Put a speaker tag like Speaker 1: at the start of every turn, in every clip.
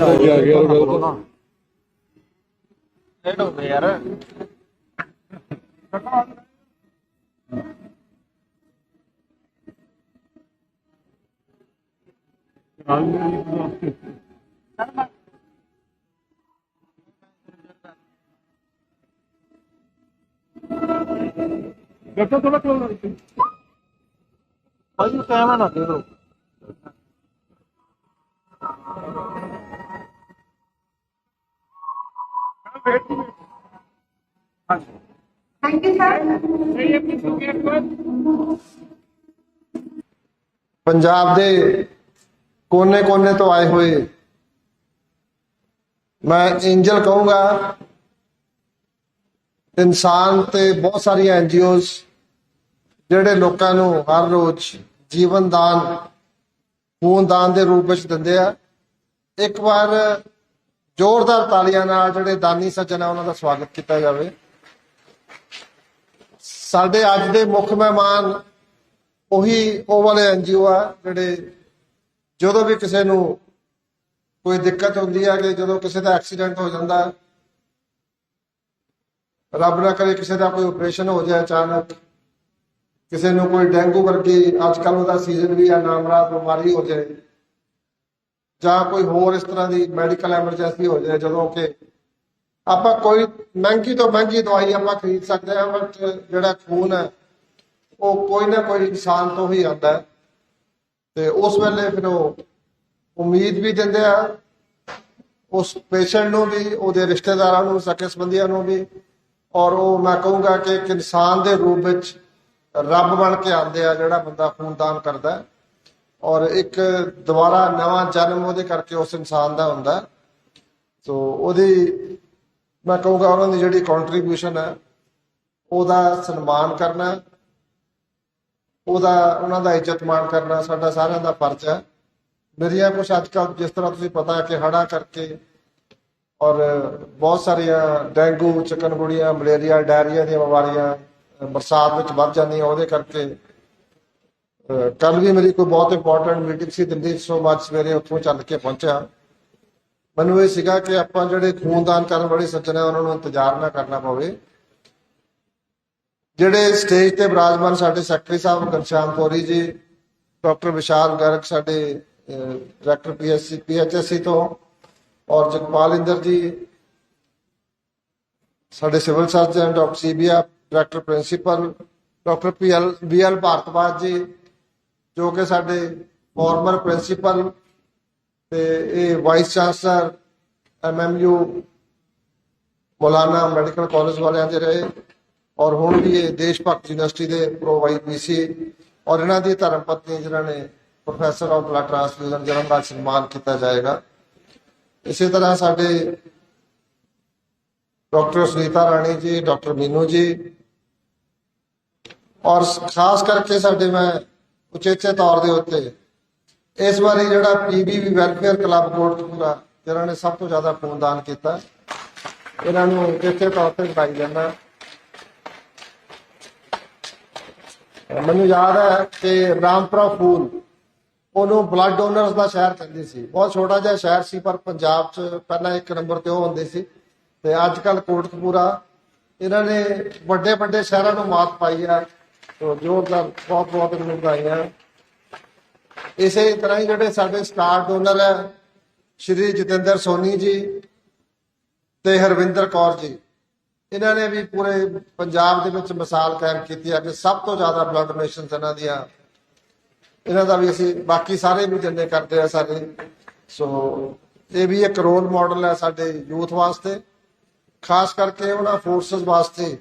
Speaker 1: ਗਿਆ ਗਿਆ ਗੱਲ ਲੇਟ ਹੋ ਗਏ ਯਾਰ।
Speaker 2: ਗੱਟਾ ਥੋੜਾ ਕੋਲ
Speaker 1: ਭਾਈ ਕੈਮਰਾ ਨਾ ਦੇ ਦੋ
Speaker 3: Thank you, sir.
Speaker 4: ਪੰਜਾਬ ਦੇ ਕੋਨੇ-ਕੋਨੇ ਤੋਂ ਆਏ ਹੋਏ ਮੈਂ ਐਂਜਲ ਕਹੂੰਗਾ ਇਨਸਾਨ ਤੇ ਬਹੁਤ ਸਾਰੀਆਂ ਐਨਜੀਓਜ਼ ਜਿਹੜੇ ਲੋਕਾਂ ਨੂੰ ਹਰ ਰੋਜ਼ ਜੀਵਨ ਦਾਨ ਖੂਨ ਦਾਨ ਦੇ ਰੂਪ ਵਿੱਚ ਦਿੰਦੇ ਆ ਇੱਕ ਵਾਰ ਜ਼ੋਰਦਾਰ ਤਾਲੀਆਂ ਨਾਲ ਜਿਹੜੇ ਦਾਨੀ ਸੱਜਣ ਆ, ਉਹਨਾਂ ਦਾ ਸਵਾਗਤ ਕੀਤਾ ਜਾਵੇ। ਸਾਡੇ ਅੱਜ ਦੇ ਮੁੱਖ ਮਹਿਮਾਨ ਉਹੀ, ਉਹ ਵਾਲੇ ਐਨਜੀਓ ਆ, ਜਿਹੜੇ ਜਦੋਂ ਵੀ ਕਿਸੇ ਨੂੰ ਕੋਈ ਦਿੱਕਤ ਹੁੰਦੀ ਹੈ ਕਿ ਜਦੋਂ ਕਿਸੇ ਦਾ ਐਕਸੀਡੈਂਟ ਹੋ ਜਾਂਦਾ, ਰੱਬ ਨਾ ਕਰੇ ਕਿਸੇ ਦਾ ਕੋਈ ਆਪਰੇਸ਼ਨ ਹੋ ਜਾਏ ਅਚਾਨਕ, ਕਿਸੇ ਨੂੰ ਕੋਈ ਡੇਂਗੂ ਵਰਗੀ, ਅੱਜ ਕੱਲ ਉਹਦਾ ਸੀਜ਼ਨ ਵੀ ਆ ਨਾਮਰਾਦ ਬਿਮਾਰੀ ਹੋ ਜਾਏ। ਜਾਂ ਕੋਈ ਹੋਰ ਇਸ ਤਰ੍ਹਾਂ ਦੀ ਮੈਡੀਕਲ ਐਮਰਜੈਂਸੀ ਹੋ ਜਾਏ, ਜਦੋਂ ਕਿ ਆਪਾਂ ਕੋਈ ਮਹਿੰਗੀ ਤੋਂ ਮਹਿੰਗੀ ਦਵਾਈ ਆਪਾਂ ਖਰੀਦ ਸਕਦੇ ਹਾਂ ਬਟ ਜਿਹੜਾ ਖੂਨ ਹੈ, ਉਹ ਕੋਈ ਨਾ ਕੋਈ ਇਨਸਾਨ ਤੋਂ ਹੀ ਆਉਂਦਾ ਹੈ। ਤੇ ਉਸ ਵੇਲੇ ਫਿਰ ਉਹ ਉਮੀਦ ਵੀ ਦਿੰਦੇ ਆ, ਉਸ ਪੇਸ਼ੈਂਟ ਨੂੰ ਵੀ, ਉਹਦੇ ਰਿਸ਼ਤੇਦਾਰਾਂ ਨੂੰ ਸਕੇ ਸੰਬੰਧੀਆਂ ਨੂੰ ਵੀ, ਔਰ ਉਹ ਮੈਂ ਕਹੂੰਗਾ ਕਿ ਇੱਕ ਇਨਸਾਨ ਦੇ ਰੂਪ ਵਿੱਚ ਰੱਬ ਬਣ ਕੇ ਆਉਂਦੇ ਆ, ਜਿਹੜਾ ਬੰਦਾ ਖੂਨਦਾਨ ਕਰਦਾ ਹੈ। ਔਰ ਇੱਕ ਦੁਬਾਰਾ ਨਵਾਂ ਜਨਮ ਉਹਦੇ ਕਰਕੇ ਉਸ ਇਨਸਾਨ ਦਾ ਹੁੰਦਾ ਸੋ ਉਹਦੀ, ਮੈਂ ਕਹੂੰਗਾ ਉਹਨਾਂ ਦੀ ਜਿਹੜੀ ਕੰਟਰੀਬਿਊਸ਼ਨ ਹੈ, ਉਹਦਾ ਸਨਮਾਨ ਕਰਨਾ ਉਹਦਾ, ਉਹਨਾਂ ਦਾ ਇੱਜ਼ਤ ਮਾਣ ਕਰਨਾ ਸਾਡਾ ਸਾਰਿਆਂ ਦਾ ਫਰਜ਼ ਹੈ। ਮੇਰੀਆਂ ਕੁਝ ਅੱਜ ਕੱਲ੍ਹ ਜਿਸ ਤਰ੍ਹਾਂ ਤੁਸੀਂ ਪਤਾ ਹੈ ਕਿ ਹੜਾ ਕਰਕੇ ਔਰ ਬਹੁਤ ਸਾਰੀਆਂ ਡੇਂਗੂ, ਚਿਕਨਗੁੜੀਆ, ਮਲੇਰੀਆ, ਡਾਇਰੀਆ ਦੀਆਂ ਬਿਮਾਰੀਆਂ ਬਰਸਾਤ ਵਿੱਚ ਵੱਧ ਜਾਂਦੀਆਂ, ਉਹਦੇ ਕਰਕੇ ਕੱਲ ਵੀ ਮੇਰੀ ਕੋਈ ਬਹੁਤ ਇੰਪੋਰਟੈਂਟ ਮੀਟਿੰਗ ਸੀ ਦਿੱਲੀ ਸੋ ਅੱਜ ਸਵੇਰੇ ਉੱਥੋਂ ਚੱਲ ਕੇ ਪਹੁੰਚਿਆ। ਮੈਨੂੰ ਇਹ ਸੀਗਾ ਕਿ ਆਪਾਂ ਜਿਹੜੇ ਖੂਨਦਾਨ ਕਰਨ ਵਾਲੇ ਸੱਜਣ ਆ, ਉਹਨਾਂ ਨੂੰ ਇੰਤਜ਼ਾਰ ਨਾ ਕਰਨਾ ਪਵੇ। ਜਿਹੜੇ ਸਟੇਜ ਤੇ ਬਰਾਜਮਾਨ ਸਾਡੇ ਸੈਕਟਰੀ ਸਾਹਿਬ, ਘਨਸ਼ਿਆਮ ਕੋਰੀ ਜੀ, ਡਾਕਟਰ ਵਿਸ਼ਾਲ ਗਰਗ ਸਾਡੇ ਡਾਇਰੈਕਟਰ ਪੀਐਸਸੀ ਪੀਐਚਐਸਸੀ ਤੋਂ, ਔਰ ਜਗਪਾਲ ਇੰਦਰ ਜੀ, ਸਾਡੇ civil surgeon, doctor Sibia director principal doctor PL BL Bhardwaj ji ਜੋ ਕਿ ਸਾਡੇ ਫਾਰਮਰ ਪ੍ਰਿੰਸੀਪਲ ਤੇ ਇਹ vice chancellor MMU Maulana medical college ਵਾਲਿਆਂ ਦੇ ਰਹੇ ਔਰ ਹੁਣ ਵੀ ਇਹ ਦੇਸ਼ ਭਗਤ ਯੂਨੀਵਰਸਿਟੀ ਦੇ ਪ੍ਰੋ ਪੀਸੀ ਔਰ ਇਹਨਾਂ ਦੀ ਧਰਮ ਪਤਨੀ ਜਿਨ੍ਹਾਂ ਨੇ ਪ੍ਰੋਫੈਸਰ ਆਫ ਬਲੱਡ ਟ੍ਰਾਂਸਫਿਊਜ਼ਨ ਜਨਮ ਦਾ ਸਨਮਾਨ ਕੀਤਾ ਜਾਏਗਾ। ਇਸੇ ਤਰ੍ਹਾਂ ਸਾਡੇ ਡਾਕਟਰ ਸੁਨੀਤਾ ਰਾਣੀ ਜੀ, ਡਾਕਟਰ ਮੀਨੂ ਜੀ ਔਰ ਖਾਸ ਕਰਕੇ ਸਾਡੇ ਮੈਂ ਉਚੇਚੇ ਤੌਰ ਦੇ ਉੱਤੇ। ਇਸ ਵਾਰੀ ਜਿਹੜਾ ਪੀਬੀਬੀ ਵੈਲਫੇਅਰ ਕਲੱਬ ਕੋਟਕਪੂਰਾ ਜਿਹਨਾਂ ਨੇ ਸਭ ਤੋਂ ਜ਼ਿਆਦਾ ਖੂਨਦਾਨ ਕੀਤਾ, ਇਹਨਾਂ ਨੂੰ ਉਚੇਚੇ ਤੌਰ ਤੇ ਵਧਾਈ ਜਾਂਦਾ। ਮੈਨੂੰ ਯਾਦ ਹੈ ਕਿ ਰਾਮਪੁਰਾ ਫੂਲ, ਉਹਨੂੰ ਬਲੱਡ ਡੋਨਰਸ ਦਾ ਸ਼ਹਿਰ ਕਹਿੰਦੇ ਸੀ। ਬਹੁਤ ਛੋਟਾ ਜਿਹਾ ਸ਼ਹਿਰ ਸੀ, ਪਰ ਪੰਜਾਬ 'ਚ ਪਹਿਲਾਂ ਇੱਕ ਨੰਬਰ ਤੇ ਉਹ ਹੁੰਦੇ ਸੀ। ਤੇ ਅੱਜ ਕੱਲ ਕੋਟਕਪੂਰਾ, ਇਹਨਾਂ ਨੇ ਵੱਡੇ ਵੱਡੇ ਸ਼ਹਿਰਾਂ ਨੂੰ ਮਾਤ ਪਾਈ ਆ ਤੋ ਜੋਰਦਾਰ ਬਹੁਤ ਬਹੁਤ ਇਹਨੂੰ ਵਧਾਈਆਂ। ਇਸੇ ਤਰ੍ਹਾਂ ਹੀ ਜਿਹੜੇ ਸਾਡੇ ਸਟਾਰ ਡੋਨਰ ਹੈ, ਸ਼੍ਰੀ ਜਤਿੰਦਰ ਸੋਨੀ ਜੀ ਤੇ ਹਰਵਿੰਦਰ ਕੌਰ ਜੀ, ਇਹਨਾਂ ਨੇ ਵੀ ਪੂਰੇ ਪੰਜਾਬ ਦੇ ਵਿੱਚ ਮਿਸਾਲ ਕਾਇਮ ਕੀਤੀ ਹੈ। ਕਿ ਸਭ ਤੋਂ ਜ਼ਿਆਦਾ ਬਲੱਡ ਡੋਨੇਸ਼ਨ ਇਹਨਾਂ ਦੀਆਂ। ਇਹਨਾਂ ਦਾ ਵੀ ਅਸੀਂ ਬਾਕੀ ਸਾਰੇ ਵੀ ਜਿੰਨੇ ਕਰਦੇ ਆ ਸਾਰੇ। ਸੋ ਇਹ ਵੀ ਇੱਕ ਰੋਲ ਮਾਡਲ ਹੈ ਸਾਡੇ ਯੂਥ ਵਾਸਤੇ। ਖਾਸ ਕਰਕੇ ਉਹਨਾਂ ਫੋਰਸਸ ਵਾਸਤੇ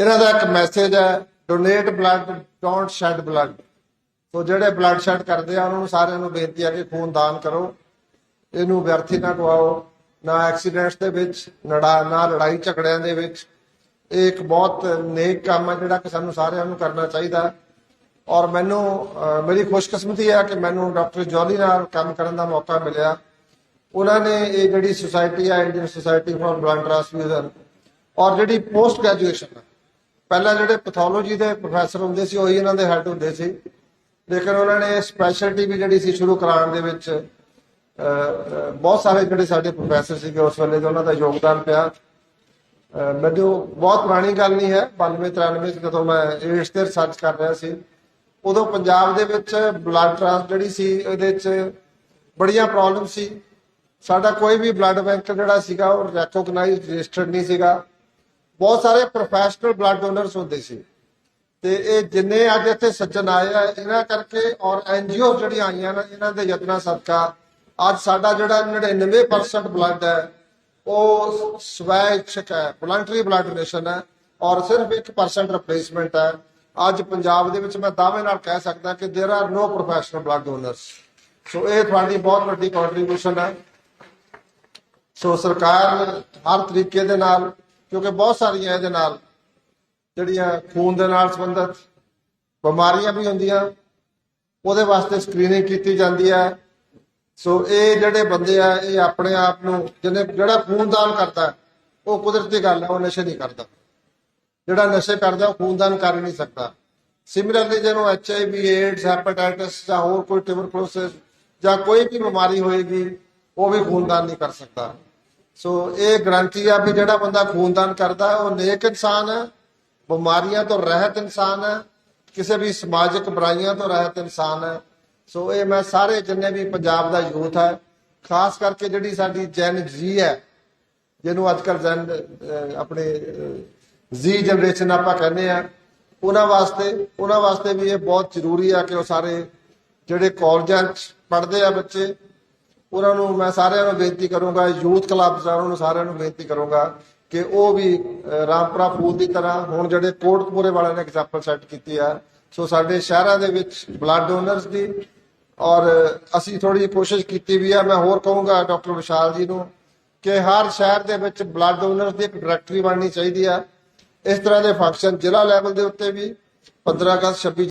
Speaker 4: ਇਹਨਾਂ ਦਾ ਇੱਕ ਮੈਸੇਜ ਹੈ donate blood don't shed blood so ਜਿਹੜੇ ਬਲੱਡ ਸ਼ੈਡ ਕਰਦੇ ਆ, ਉਹਨਾਂ ਨੂੰ ਸਾਰਿਆਂ ਨੂੰ ਬੇਨਤੀ ਹੈ ਕਿ ਖੂਨ ਦਾਨ ਕਰੋ। ਇਹਨੂੰ ਵਿਅਰਥੀ ਨਾ ਗਵਾਓ ਨਾ ਐਕਸੀਡੈਂਟਸ ਦੇ ਵਿੱਚ, ਨੜਾ, ਨਾ ਲੜਾਈ ਝਗੜਿਆਂ ਦੇ ਵਿੱਚ। ਇਹ ਇੱਕ ਬਹੁਤ ਨੇਕ ਕੰਮ ਹੈ ਜਿਹੜਾ ਕਿ ਸਾਨੂੰ ਸਾਰਿਆਂ ਨੂੰ ਕਰਨਾ ਚਾਹੀਦਾ। ਔਰ ਮੈਨੂੰ ਮੇਰੀ ਖੁਸ਼ਕਿਸਮਤੀ ਹੈ ਕਿ ਮੈਨੂੰ ਡਾਕਟਰ ਜੋਲੀ ਨਾਲ ਕੰਮ ਕਰਨ ਦਾ ਮੌਕਾ ਮਿਲਿਆ। ਉਹਨਾਂ ਨੇ ਇਹ ਜਿਹੜੀ ਸੁਸਾਇਟੀ ਹੈ Indian society for blood transfusion ਔਰ ਜਿਹੜੀ ਪੋਸਟ ਗ੍ਰੈਜੂਏਸ਼ਨ ਹੈ ਪਹਿਲਾਂ ਜਿਹੜੇ ਪੈਥੋਲੋਜੀ ਦੇ ਪ੍ਰੋਫੈਸਰ ਹੁੰਦੇ ਸੀ, ਉਹੀ ਇਹਨਾਂ ਦੇ ਹੈੱਡ ਹੁੰਦੇ ਸੀ। ਲੇਕਿਨ ਉਹਨਾਂ ਨੇ ਸਪੈਸ਼ਲਟੀ ਵੀ ਜਿਹੜੀ ਸੀ ਸ਼ੁਰੂ ਕਰਾਉਣ ਦੇ ਵਿੱਚ ਬਹੁਤ ਸਾਰੇ ਜਿਹੜੇ ਸਾਡੇ ਪ੍ਰੋਫੈਸਰ ਸੀਗੇ, ਉਸ ਵੇਲੇ ਤੇ ਉਹਨਾਂ ਦਾ ਯੋਗਦਾਨ ਪਿਆ। ਮੈਨੂੰ ਬਹੁਤ ਪੁਰਾਣੀ ਗੱਲ ਨਹੀਂ ਹੈ 92 93 ਚ ਜਦੋਂ ਮੈਂ ਏਡਸ ਤੇ ਰਿਸਰਚ ਕਰ ਰਿਹਾ ਸੀ, ਉਦੋਂ ਪੰਜਾਬ ਦੇ ਵਿੱਚ ਬਲੱਡ ਟ੍ਰਾਂਸ ਜਿਹੜੀ ਸੀ ਇਹਦੇ ਚ ਬੜੀਆਂ ਪ੍ਰੋਬਲਮ ਸੀ। ਸਾਡਾ ਕੋਈ ਵੀ ਬਲੱਡ ਬੈਂਕ ਜਿਹੜਾ ਸੀਗਾ, ਉਹ ਰੈਕੋਗਨਾਈਜ਼ਡ ਰਜਿਸਟਰਡ ਨਹੀਂ ਸੀਗਾ। ਬਹੁਤ ਸਾਰੇ ਪ੍ਰੋਫੈਸ਼ਨਲ ਬਲੱਡ ਡੋਨਰਸ ਹੁੰਦੇ ਸੀ ਤੇ ਇਹ ਜਿੰਨੇ ਅੱਜ ਇੱਥੇ ਸੱਜਣ ਆਏ ਆ ਇਹਨਾਂ ਕਰਕੇ ਔਰ ਐਨਜੀਓ ਜਿਹੜੀਆਂ ਆਈਆਂ ਨੇ ਇਹਨਾਂ ਦੇ ਯਤਨਾਂ ਸਦਕਾ ਅੱਜ ਸਾਡਾ ਜਿਹੜਾ 99% ਬਲੱਡ ਹੈ ਉਹ ਸਵੈ ਇੱਛਕ ਹੈ ਵਲੰਟਰੀ ਬਲੱਡ ਡੋਨੇਸ਼ਨ ਹੈ ਔਰ ਸਿਰਫ 1% ਰਿਪਲੇਸਮੈਂਟ ਹੈ ਅੱਜ ਪੰਜਾਬ ਦੇ ਵਿੱਚ ਮੈਂ ਦਾਅਵੇ ਨਾਲ ਕਹਿ ਸਕਦਾ ਕਿ there are no professional blood donors so ਇਹ ਤੁਹਾਡੀ ਬਹੁਤ ਵੱਡੀ ਕੰਟਰੀਬਿਊਸ਼ਨ ਹੈ ਸੋ ਸਰਕਾਰ ਹਰ ਤਰੀਕੇ ਦੇ ਨਾਲ ਕਿਉਂਕਿ ਬਹੁਤ ਸਾਰੀਆਂ ਇਹਦੇ ਨਾਲ ਜਿਹੜੀਆਂ ਖੂਨ ਦੇ ਨਾਲ ਸੰਬੰਧਿਤ ਬਿਮਾਰੀਆਂ ਵੀ ਹੁੰਦੀਆਂ, ਉਹਦੇ ਵਾਸਤੇ ਸਕਰੀਨਿੰਗ ਕੀਤੀ ਜਾਂਦੀ ਹੈ। ਸੋ ਇਹ ਜਿਹੜੇ ਬੰਦੇ ਆ, ਇਹ ਆਪਣੇ ਆਪ ਨੂੰ ਜਿਹਨੇ ਜਿਹੜਾ ਖੂਨਦਾਨ ਕਰਦਾ, ਉਹ ਕੁਦਰਤੀ ਗੱਲ ਹੈ ਉਹ ਨਸ਼ੇ ਨਹੀਂ ਕਰਦਾ। ਜਿਹੜਾ ਨਸ਼ੇ ਕਰਦਾ, ਉਹ ਖੂਨਦਾਨ ਕਰ ਹੀ ਨਹੀਂ ਸਕਦਾ। ਸਿਮਿਲਰਲੀ ਜਿਹਨੂੰ ਐਚਆਈਵੀ ਏਡਸ ਹੈਪੇਟਾਈਟਸ ਜਾਂ ਹੋਰ ਕੋਈ ਟਿਊਬਰਕਲੋਸਿਸ ਜਾਂ ਕੋਈ ਵੀ ਬਿਮਾਰੀ ਹੋਏਗੀ, ਉਹ ਵੀ ਖੂਨਦਾਨ ਨਹੀਂ ਕਰ ਸਕਦਾ। ਸੋ ਇਹ ਗਰੰਟੀ ਆ ਵੀ ਜਿਹੜਾ ਬੰਦਾ ਖੂਨਦਾਨ ਕਰਦਾ, ਉਹ ਨੇਕ ਇਨਸਾਨ ਹੈ ਬਿਮਾਰੀਆਂ ਤੋਂ ਰਹਿਤ ਇਨਸਾਨ ਹੈ ਕਿਸੇ ਵੀ ਸਮਾਜਿਕ ਬੁਰਾਈਆਂ ਤੋਂ ਰਹਿਤ ਇਨਸਾਨ। ਹੈ ਸੋ ਇਹ ਮੈਂ ਸਾਰੇ ਜਿੰਨੇ ਵੀ ਪੰਜਾਬ ਦਾ ਯੂਥ ਹੈ ਖਾਸ ਕਰਕੇ ਜਿਹੜੀ ਸਾਡੀ ਜੈਨ ਜੀ ਹੈ, ਜਿਹਨੂੰ ਅੱਜ ਕੱਲ ਜਨ ਆਪਣੇ ਜੀ ਜਨਰੇਸ਼ਨ ਆਪਾਂ ਕਹਿੰਦੇ ਆ, ਉਹਨਾਂ ਵਾਸਤੇ ਉਹਨਾਂ ਵਾਸਤੇ ਵੀ ਇਹ ਬਹੁਤ ਜ਼ਰੂਰੀ ਆ ਕਿ ਉਹ ਸਾਰੇ ਜਿਹੜੇ ਕਾਲਜਾਂ 'ਚ ਪੜ੍ਹਦੇ ਆ ਬੱਚੇ ਉਹਨਾਂ ਨੂੰ ਮੈਂ ਸਾਰਿਆਂ ਨੂੰ ਬੇਨਤੀ ਕਰੂੰਗਾ ਯੂਥ ਕਲੱਬ ਆ ਨੂੰ ਸਾਰਿਆਂ ਨੂੰ ਬੇਨਤੀ ਕਰੂੰਗਾ ਕਿ ਉਹ ਵੀ ਅਹ, ਰਾਮਪੁਰਾ ਫੂਲ ਦੀ ਤਰ੍ਹਾਂ ਹੁਣ ਜਿਹੜੇ ਕੋਟਕਪੂਰੇ ਵਾਲਿਆਂ ਨੇ ਐਗਜ਼ਾਮਪਲ ਸੈੱਟ ਕੀਤੀ ਆ। ਸੋ ਸਾਡੇ ਸ਼ਹਿਰਾਂ ਦੇ ਵਿੱਚ ਬਲੱਡ ਡੋਨਰਸ ਦੀ ਔਰ ਅਸੀਂ ਥੋੜੀ ਕੋਸ਼ਿਸ਼ ਕੀਤੀ ਵੀ ਆ। ਮੈਂ ਹੋਰ ਕਹੂੰਗਾ ਡਾਕਟਰ ਵਿਸ਼ਾਲ ਜੀ ਨੂੰ ਕਿ ਹਰ ਸ਼ਹਿਰ ਦੇ ਵਿੱਚ ਬਲੱਡ ਡੋਨਰਸ ਦੀ ਇੱਕ ਡਾਇਰੈਕਟਰੀ ਬਣਨੀ ਚਾਹੀਦੀ ਆ। ਇਸ ਤਰ੍ਹਾਂ ਦੇ ਫੰਕਸ਼ਨ ਜ਼ਿਲ੍ਹਾ ਲੈਵਲ ਦੇ ਉੱਤੇ ਵੀ 15 ਅਗਸਤ 26